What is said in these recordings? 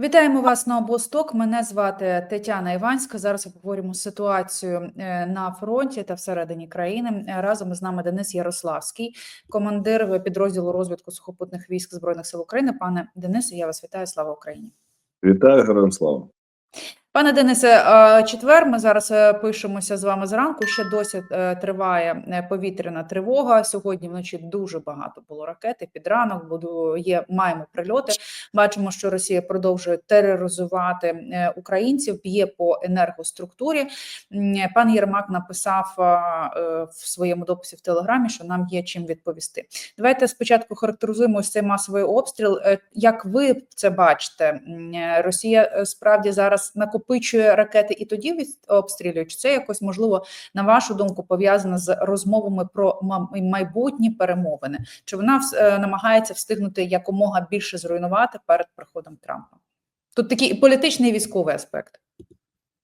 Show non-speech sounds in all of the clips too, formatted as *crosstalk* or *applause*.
Вітаємо вас на обосток. Мене звати Тетяна Іванська. Зараз обговорюємо ситуацію е, на фронті та всередині країни. Е, Разом з нами Денис Ярославський, командир підрозділу розвитку сухопутних військ збройних сил України. Пане Денисе, я вас вітаю. Слава Україні. Вітаю, героям слава. Пане Денисе, е, четвер. Ми зараз е, пишемося з вами зранку. Ще досі е, триває повітряна тривога. Сьогодні вночі дуже багато було ракети. Під ранок буду є. Маємо прильоти. Бачимо, що Росія продовжує тероризувати українців, б'є по енергоструктурі. Пан Єрмак написав в своєму дописі в Телеграмі, що нам є чим відповісти. Давайте спочатку характеризуємо цей масовий обстріл. Як ви це бачите? Росія справді зараз накопичує ракети і тоді обстрілює? Чи це якось можливо, на вашу думку, пов'язано з розмовами про ма- майбутні перемовини? Чи вона е, намагається встигнути якомога більше зруйнувати перед приходом Трампа? Тут такий політичний і військовий аспект.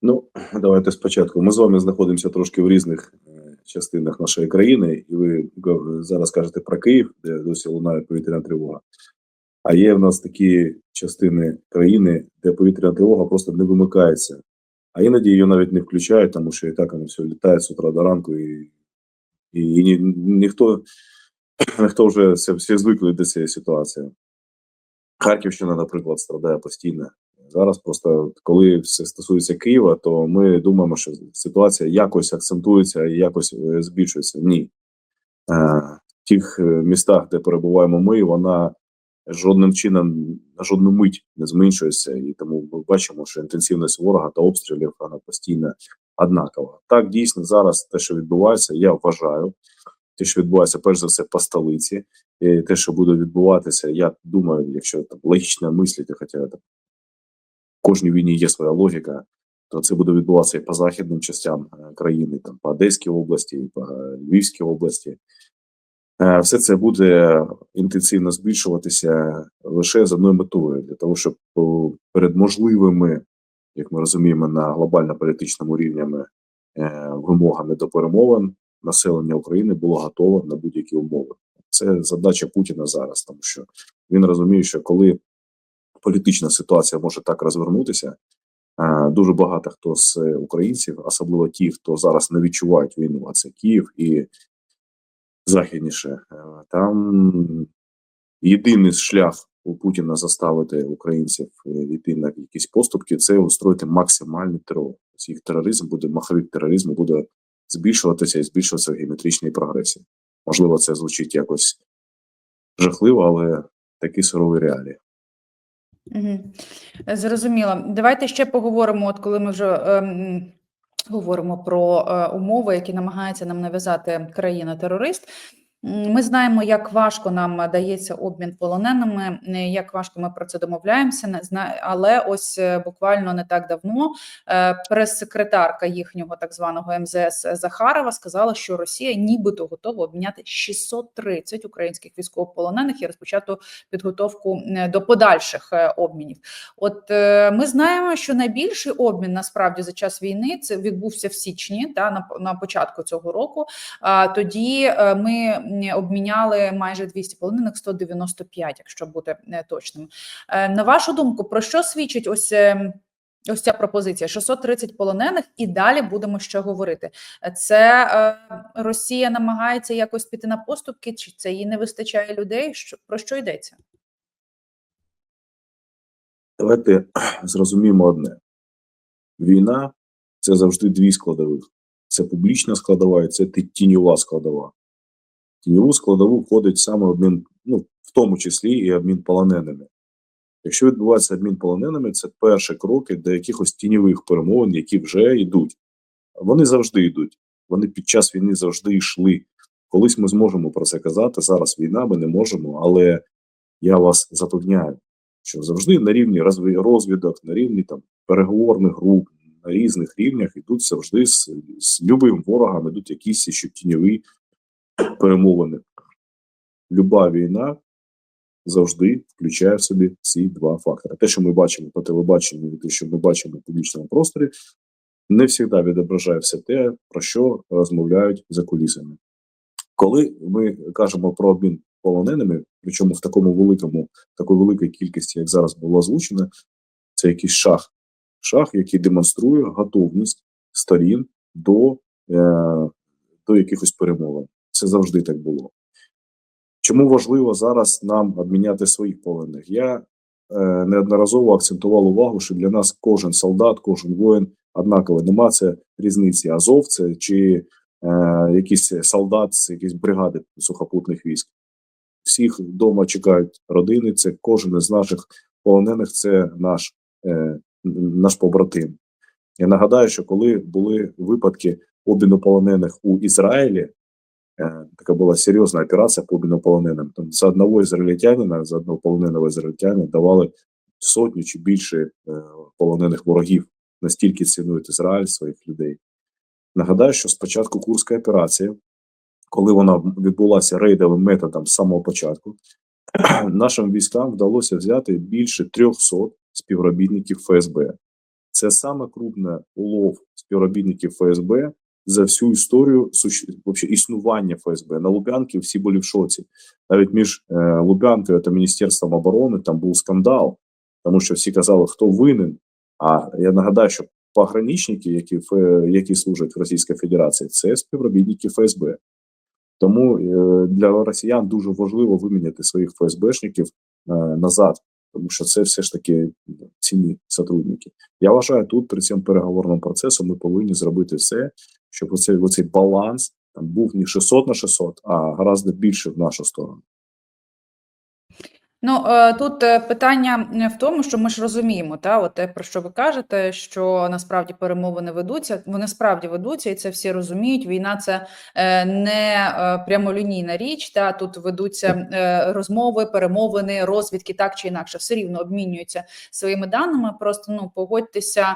Ну, давайте спочатку. Ми з вами знаходимося трошки в різних е, частинах нашої країни, і ви е, зараз кажете про Київ, де досі лунає повітряна тривога. А є в нас такі частини країни, де повітряна тривога просто не вимикається. А іноді її навіть не включають, тому що і так воно все літає з утра до ранку, і, і, і ні, ніхто, *clears throat* ніхто вже всі звикли до цієї ситуації. Харківщина, наприклад, страдає постійно. Зараз просто коли все стосується Києва, то ми думаємо, що ситуація якось акцентується і якось е, збільшується. Ні. Е, В тих е, містах, де перебуваємо ми, вона жодним чином на жодну мить не зменшується, і тому ми бачимо, що інтенсивність ворога та обстрілів вона постійно однакова. Так дійсно зараз те, що відбувається, я вважаю, те, що відбувається перш за все по столиці, і те, що буде відбуватися, я думаю, якщо там логічно мислити, хоча там в кожній війні є своя логіка, то це буде відбуватися і по західним частям е, країни, там по Одеській області, і по е, Львівській області. Е, Все це буде інтенсивно збільшуватися лише з одною метою для того, щоб перед можливими, як ми розуміємо, на глобально-політичному рівнями е, вимогами до перемовин населення України було готове на будь-які умови. Це задача Путіна зараз, тому що він розуміє, що коли політична ситуація може так розвернутися, е, дуже багато хто з українців, особливо ті, хто зараз не відчувають війну, а це Київ і західніше, е, там єдиний шлях у Путіна заставити українців е, йти на якісь поступки, це устроїти максимальний терор. Тобто Їх тероризм буде, маховик тероризму буде збільшуватися і збільшуватися в геометричній прогресії. Можливо, це звучить якось жахливо, але такі сурові реалії. Угу. Зрозуміло. Давайте ще поговоримо, от коли ми вже ем, говоримо про е, умови, які намагається нам нав'язати країна-терорист. Ми знаємо, як важко нам дається обмін полоненими, е, як важко ми про це домовляємося. Але ось е, буквально не так давно е, прес-секретарка їхнього так званого МЗС Захарова сказала, що Росія нібито готова обміняти 630 українських військовополонених і розпочати підготовку до подальших обмінів. От ми знаємо, що найбільший обмін насправді за час війни це відбувся в січні, та на, на початку цього року. А тоді ми обміняли майже 200 полонених, 195, якщо бути е, точним. Е, На вашу думку, про що свідчить ось? е, Ось ця пропозиція 630 полонених, і далі будемо ще говорити. Це е, Росія намагається якось піти на поступки, чи це їй не вистачає людей? Що про що йдеться? Давайте зрозуміємо одне: війна це завжди дві складових: це публічна складова і це тіньова складова. Тіньову складову входить саме обмін, ну в тому числі і обмін полоненими. Якщо відбувається обмін полоненими, це перші кроки до якихось тіньових перемовин, які вже йдуть. Вони завжди йдуть. Вони під час війни завжди йшли. Колись ми зможемо про це казати. Зараз війна, ми не можемо, але я вас запевняю, що завжди на рівні розвідок, на рівні там переговорних груп, на різних рівнях йдуть завжди з, з любим ворогом, йдуть якісь ще тіньові перемовини. Люба війна завжди включає в собі ці два фактори. Те, що ми бачимо по телебаченню, і те, що ми бачимо в публічному просторі, не завжди відображає все те, про що розмовляють за кулісами. Коли ми кажемо про обмін полоненими, причому в такому великому, такої великій кількості, як зараз було озвучено, Це якийсь шах. Шах, який демонструє готовність сторін до, е, до якихось перемовин. Це завжди так було. Чому важливо зараз нам обміняти своїх полонених? Я е, неодноразово акцентував увагу, що для нас кожен солдат, кожен воїн однаково. Нема це різниці Азов це чи е, якийсь солдат з якісь бригади сухопутних військ. Всіх вдома чекають родини. Це кожен із наших полонених, це наш, е, наш побратим. Я нагадаю, що коли були випадки обміну полонених у Ізраїлі, е, така була серйозна операція по обміну полоненим. Там за одного ізраїльтянина, за одного полоненого ізраїльтянина давали сотню чи більше е, полонених ворогів. Настільки цінують Ізраїль своїх людей. Нагадаю, що спочатку Курська операція, коли вона відбулася рейдовим методом з самого початку, *clears throat* нашим військам вдалося взяти більше 300 співробітників ФСБ. Це саме крупне улов співробітників ФСБ за всю історію вообще, існування ФСБ. На Лубянки всі були в шоці. Навіть між е, Лубянкою та Міністерством оборони там був скандал, тому що всі казали, хто винен. А я нагадаю, що пограничники, які які служать в Російській Федерації, це співробітники ФСБ. Тому е, для росіян дуже важливо виміняти своїх ФСБшників е, назад, тому що це все ж таки цінні сотрудники. Я вважаю, тут при цьому переговорному процесу ми повинні зробити все, щоб оцей, оцей баланс там був не 600 на 600, а гораздо більше в нашу сторону. Ну, е, тут е, питання в тому, що ми ж розуміємо, та, от те, про що ви кажете, що насправді перемовини ведуться, вони справді ведуться, і це всі розуміють. Війна це е, не прямолінійна річ. Та тут ведуться розмови, перемовини, розвідки, так чи інакше, все рівно обмінюються своїми даними. Просто ну погодьтеся.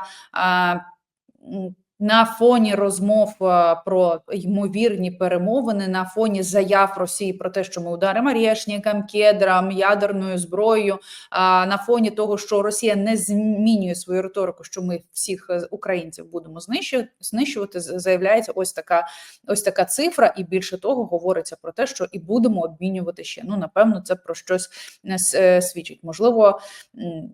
На фоні розмов е, про ймовірні перемовини, на фоні заяв Росії про те, що ми ударимо Рєшнікам, кедрам, ядерною зброєю, а на фоні того, що Росія не змінює свою риторику, що ми всіх е, українців будемо знищувати, знищувати, заявляється ось така ось така цифра, і більше того, говориться про те, що і будемо обмінювати ще. Ну напевно, це про щось е, е, свідчить. Можливо,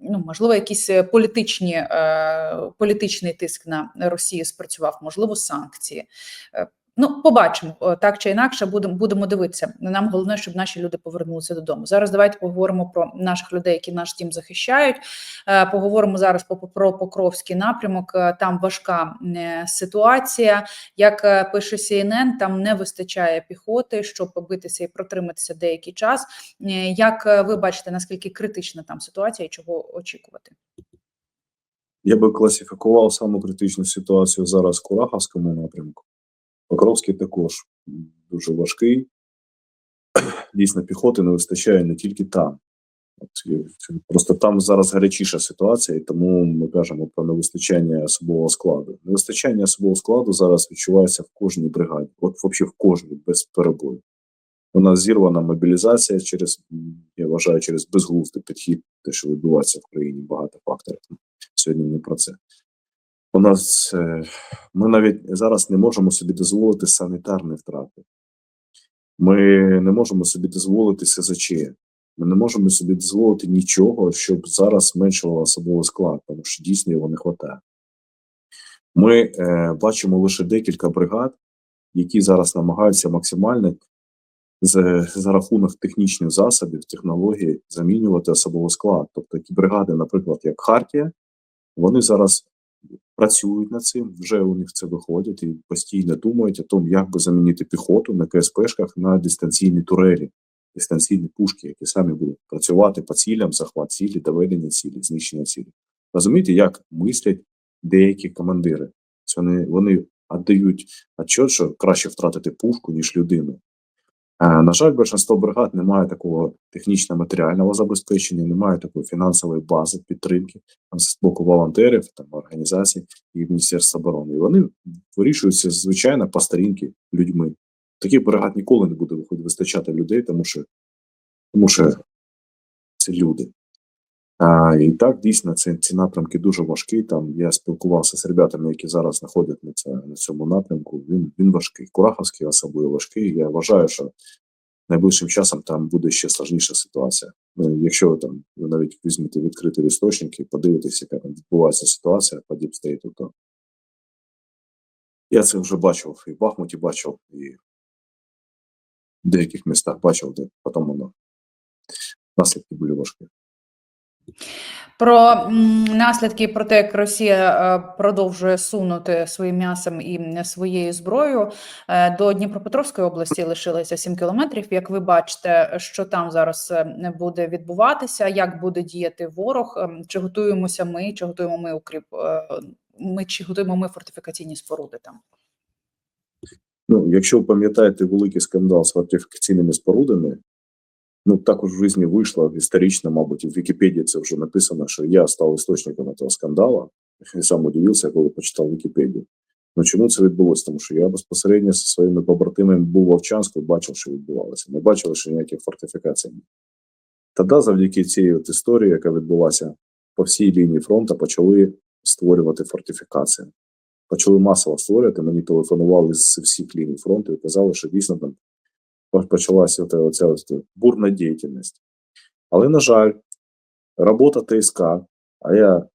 ну можливо, якісь е, політичні е, політичний тиск на Росію спрацював, можливо, санкції. Е, Ну, побачимо так чи інакше, будемо будемо дивитися. Нам головне, щоб наші люди повернулися додому. Зараз давайте поговоримо про наших людей, які наш дім захищають. Е, Поговоримо зараз про Покровський напрямок. Е, Там важка е, ситуація. Як е, пише CNN, там не вистачає піхоти, щоб битися і протриматися деякий час. Е, Як е, ви бачите, наскільки критична там ситуація і чого очікувати? Я би класифікував саму критичну ситуацію зараз в Кураховському напрямку. Покровський також дуже важкий. *clears throat* Дійсно, піхоти не вистачає не тільки там. Просто там зараз гарячіша ситуація, і тому ми кажемо про невистачання особового складу. Невистачання особового складу зараз відчувається в кожній бригаді, от взагалі в кожній без перебою. У нас зірвана мобілізація через, я вважаю, через безглуздий підхід, те, що відбувається в країні, багато факторів. Сьогодні не про це. У нас е, ми навіть зараз не можемо собі дозволити санітарні втрати. Ми не можемо собі дозволити СЗЧ. Ми не можемо собі дозволити нічого, щоб зараз зменшувало особовий склад, тому що дійсно його не вистачає. Ми е, бачимо лише декілька бригад, які зараз намагаються максимально з, за рахунок технічних засобів, технологій замінювати особовий склад. Тобто ті бригади, наприклад, як Хартія, вони зараз працюють над цим, вже у них це виходить і постійно думають о тому, як би замінити піхоту на КСПшках на дистанційні турелі, дистанційні пушки, які самі будуть працювати по цілям, захват цілі, доведення цілі, знищення цілі. Розумієте, як мислять деякі командири? Це Вони, вони віддають отчет, що краще втратити пушку, ніж людину. Е, На жаль, більшість бригад не має такого технічно-матеріального забезпечення, немає такої фінансової бази підтримки там, з боку волонтерів, там, організацій і Міністерства оборони. І вони вирішуються звичайно по старінки людьми. Таких бригад ніколи не буде вистачати людей, тому що, тому що це люди. А, і так, дійсно, ці, ці напрямки дуже важкі. Там я спілкувався з ребятами, які зараз знаходять на, цьому напрямку. Він, він важкий. Кураховський особливо важкий. Я вважаю, що найближчим часом там буде ще складніша ситуація. Ну, якщо ви там ви навіть візьмете відкритий істочник і подивитесь, яка там відбувається ситуація по діпстейту, то я це вже бачив і в Бахмуті бачив, і в деяких містах бачив, де потім воно наслідки були важкі. Про наслідки про те, як Росія е, продовжує сунути своїм м'ясом і своєю зброєю е, до Дніпропетровської області лишилося 7 кілометрів. Як ви бачите, що там зараз е, буде відбуватися, як буде діяти ворог? Ем, Чи готуємося ми, чи готуємо ми укріп? е, Ми чи готуємо ми фортифікаційні споруди там? Ну, якщо пам'ятаєте великий скандал з фортифікаційними спорудами, ну також в житті вийшло історично, мабуть, і в Вікіпедії це вже написано, що я став істочником цього скандалу. Я сам удивився, коли почитав Вікіпедію. Ну чому це відбулося? Тому що я безпосередньо зі своїми побратимами був в і бачив, що відбувалося. Ми бачили, що ніяких фортифікацій немає. Тоді, завдяки цій от історії, яка відбулася по всій лінії фронту, почали створювати фортифікації. Почали масово створювати. Мені телефонували з всіх ліній фронту і казали, що дійсно там почалася оця, бурна діяльність. Але, на жаль, робота ТСК, а я е,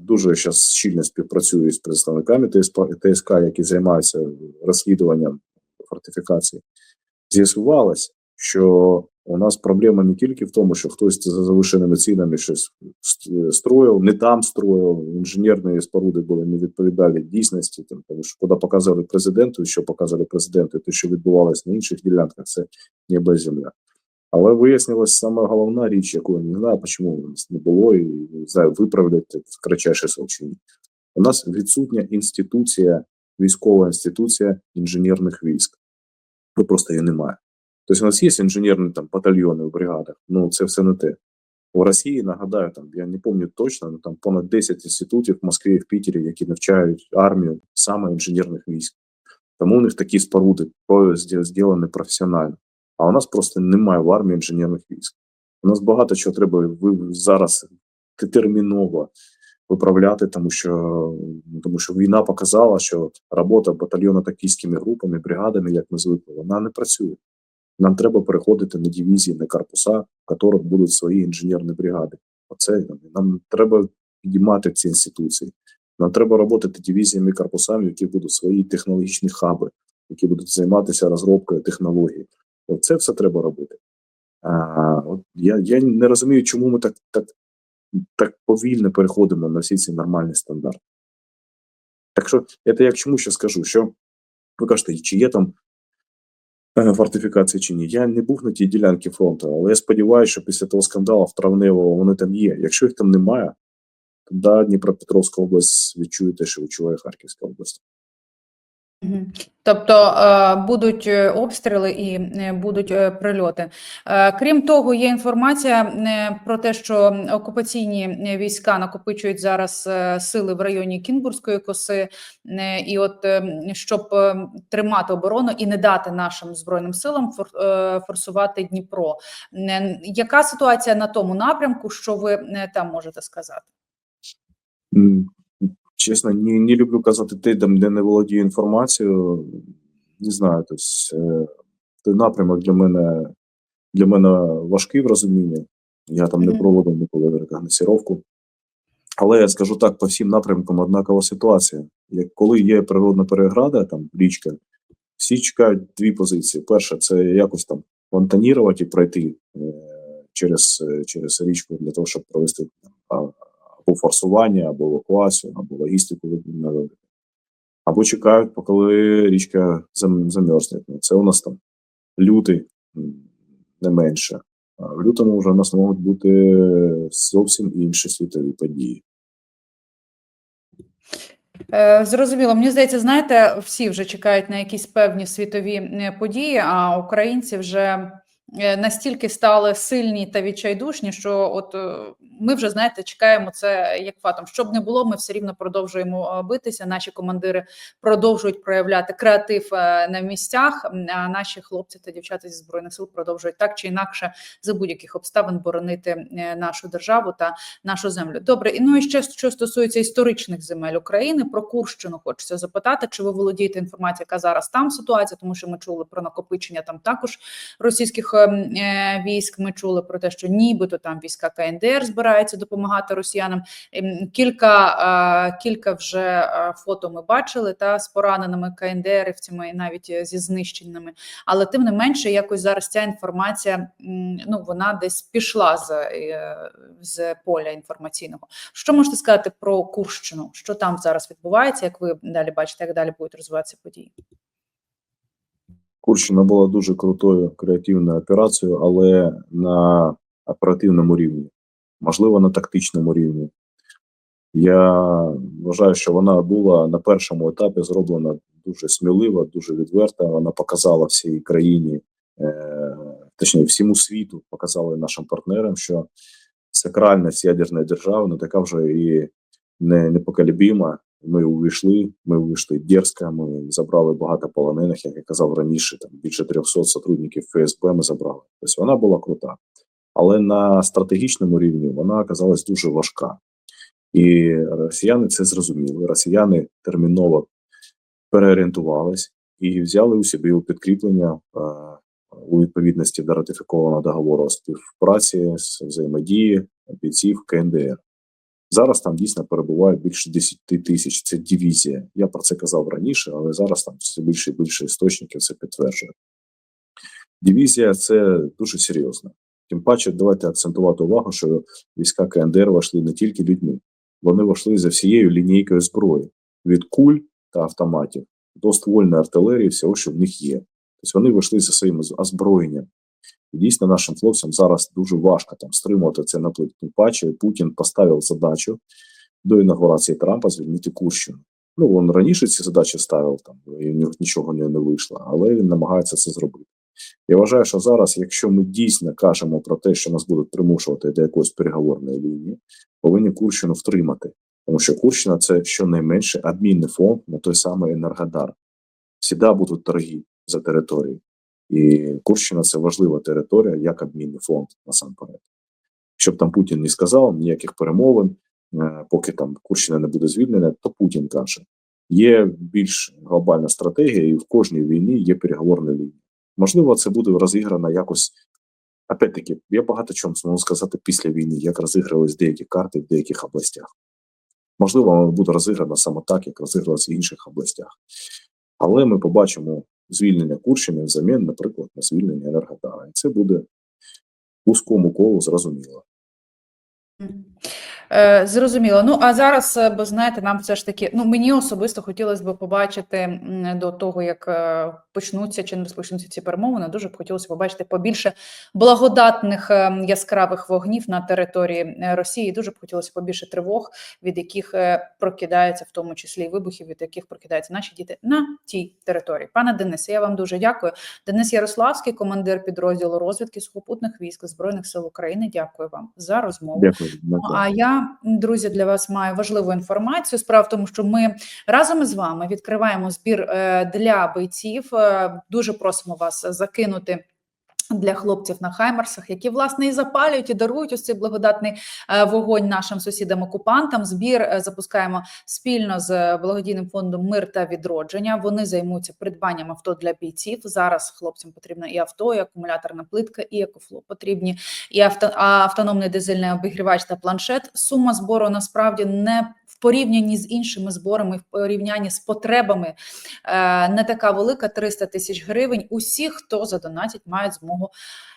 дуже зараз щільно співпрацюю з представниками ТСК, ТСК, які займаються розслідуванням фортифікації, з'ясувалось, що у нас проблема не тільки в тому, що хтось за завишеними цінами щось строїв, не там строїв, інженерні споруди були не відповідали дійсності. Там, тому що коли показали президенту, що показали президенту, те, що відбувалося на інших ділянках, це небо і земля. Але вияснилась саме головна річ, яку я не знаю, чому у нас не було, і не знаю, виправлять в кратчайший ні. У нас відсутня інституція, військова інституція інженерних військ. Ну просто її немає. Тобто у нас є інженерні там батальйони в бригадах, ну це все не те. У Росії, нагадаю, там я не пам'ятаю точно, ну там понад 10 інститутів в Москві і в Пітері, які навчають армію саме інженерних військ. Тому у них такі споруди зроблені професіонально. А у нас просто немає в армії інженерних військ. У нас багато чого треба зараз терміново виправляти, тому що тому що війна показала, що робота батальйонно-тактичними групами, бригадами, як ми звикли, вона не працює. Нам треба переходити на дивізії, на корпуса, в яких будуть свої інженерні бригади. Оце нам треба підіймати ці інституції. Нам треба роботи дивізіями корпусами, які будуть свої технологічні хаби, які будуть займатися розробкою технологій. Це все треба робити. А, от я, я не розумію, чому ми так, так, так повільно переходимо на всі ці нормальні стандарти. Так що, це я чому ще скажу, що ви кажете, чи є там фортифікації чи ні. Я не був на тій ділянці фронту, але я сподіваюся, що після того скандалу травневого вони там є. Якщо їх там немає, то Дніпропетровська область відчує те, що відчуває Харківська область. Тобто е, будуть е, обстріли і е, будуть прильоти. Крім того, є інформація про те, що окупаційні війська накопичують зараз сили в районі Кінбурзької коси, і от щоб тримати оборону і не дати нашим збройним силам форсувати Дніпро. Яка ситуація на тому напрямку? Що ви там можете сказати? Чесно, не, не люблю казати те, де не володію інформацією. Не знаю, тобто, той напрямок для мене, для мене важкий в розумінні. Я там не проводив ніколи рекогносцировку. Але я скажу так, по всім напрямкам однакова ситуація. Як коли є природна переграда, там річка, всі чекають дві позиції. Перша це якось там фонтанірувати і пройти е, через, е, через річку для того, щоб провести там, або форсування, або евакуацію, або логістику. Або чекають, поки річка замерзне. Ну, Це у нас там лютий не менше. А в лютому вже у нас можуть бути зовсім інші світові події. Е, Зрозуміло. Мені здається, знаєте, всі вже чекають на якісь певні світові події, а українці вже е, настільки стали сильні та відчайдушні, що от е, ми вже знаєте, чекаємо це як фатом. Щоб не було, ми все рівно продовжуємо е, битися. Наші командири продовжують проявляти креатив е, на місцях. А наші хлопці та дівчата зі збройних сил продовжують так чи інакше за будь-яких обставин боронити е, нашу державу та нашу землю. Добре, і ну і ще що стосується історичних земель України про Курщину, хочеться запитати, чи ви володієте інформацією, яка зараз там ситуація, тому що ми чули про накопичення там також російських ем, військ. Ми чули про те, що нібито там війська КНДР збираються допомагати росіянам. Ем, Кілька е, кілька вже е, фото ми бачили та з пораненими КНДРівцями, і навіть е, зі знищеними. Але тим не менше, якось зараз ця інформація ну вона десь пішла з, з поля інформаційного. Що можете сказати про Курщину? Що там зараз відбувається? Як ви далі бачите, як далі будуть розвиватися події? Курщина була дуже крутою креативною операцією, але на оперативному рівні, можливо, на тактичному рівні. Я вважаю, що вона була на першому етапі зроблена дуже сміливо, дуже відверто. Вона показала всій країні, е, точніше, всьому світу, показала нашим партнерам, що сакральність ядерної держави не така вже і не, непоколебима. Ми увійшли, ми увійшли дерзко, ми забрали багато полонених, як я казав раніше, там більше 300 сотрудників ФСБ ми забрали. Тобто вона була крута. Але на стратегічному рівні вона оказалась дуже важка. І росіяни це зрозуміли. Росіяни терміново переорієнтувались і взяли у собі у підкріплення е, у відповідності до ратифікованого договору співпраці з взаємодії бійців КНДР. Зараз там дійсно перебуває більше 10 тисяч. Це дивізія. Я про це казав раніше, але зараз там все більше і більше істочників це підтверджує. Дивізія це дуже серйозно. Тим паче, давайте акцентувати увагу, що війська КНДР вийшли не тільки людьми, вони вийшли за всією лінійкою зброї від куль та автоматів до ствольної артилерії, всього, що в них є. Тобто вони вийшли за своїм озброєнням. І дійсно нашим хлопцям зараз дуже важко там стримувати це наплив. Тим паче Путін поставив задачу до інаугурації Трампа звільнити Курщину. Ну він раніше ці задачі ставив там, і в нього нічого не вийшло, але він намагається це зробити. Я вважаю, що зараз, якщо ми дійсно кажемо про те, що нас будуть примушувати до якоїсь переговорної лінії, повинні Курщину втримати. Тому що Курщина це щонайменше обмінний фонд на той самий Енергодар. Всіда будуть торги за територію. І Курщина це важлива територія, як обмінний фонд насамперед. Щоб там Путін не сказав ніяких перемовин, е, поки там Курщина не буде звільнена, то Путін каже: є більш глобальна стратегія, і в кожній війні є переговорна лінія. Можливо, це буде розіграно якось. Опять-таки, я багато чому зможу сказати після війни, як розігрались деякі карти в деяких областях. Можливо, воно буде розіграно саме так, як розігралось в інших областях. Але ми побачимо звільнення Курщини взамін, наприклад, на звільнення Енергодара. І це буде вузькому колу зрозуміло. Е, Зрозуміло. Ну а зараз, е, бо знаєте, нам все ж таки, ну мені особисто хотілося б побачити до того, як е, почнуться чи не розпочнуться ці перемовини. Дуже б хотілося побачити побільше благодатних яскравих вогнів на території Росії. Дуже б хотілося побільше тривог, від яких прокидаються, в тому числі і вибухів, від яких прокидаються наші діти на тій території. Пане Денисе, я вам дуже дякую. Денис Ярославський, командир підрозділу розвідки сухопутних військ збройних сил України. Дякую вам за розмову. Дякую. Ну, а я, друзі, для вас маю важливу інформацію. Справа в тому, що ми разом із вами відкриваємо збір е, для бойців. Е, Дуже просимо вас закинути. Для хлопців на хаймерсах, які власне і запалюють і дарують ось цей благодатний е, вогонь нашим сусідам-окупантам. Збір е, запускаємо спільно з благодійним фондом Мир та відродження. Вони займуться придбанням авто для бійців. Зараз хлопцям потрібно і авто, і акумуляторна плитка, і екофло потрібні, і авто, автономний дизельний обігрівач та планшет. Сума збору насправді не порівнянні з іншими зборами, в порівнянні з потребами е, не така велика 300 тисяч гривень. Усі, хто задонатять, мають змогу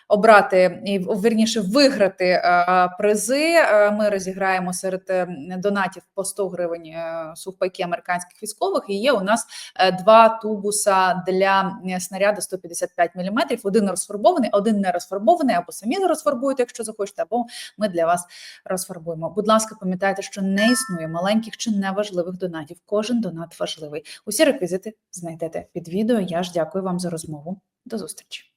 обрати і вірніше виграти е, призи. Е, Ми розіграємо серед е, донатів по 100 гривень сухпайки американських військових. І є у нас два тубуса для снаряду 155 мм. Один розфарбований, один не розфарбований, або самі розфарбуєте, якщо захочете, або ми для вас розфарбуємо. Будь ласка, пам'ятайте, що не існує маленьких чи неважливих донатів. Кожен донат важливий. Усі реквізити знайдете під відео. Я ж дякую вам за розмову. До зустрічі.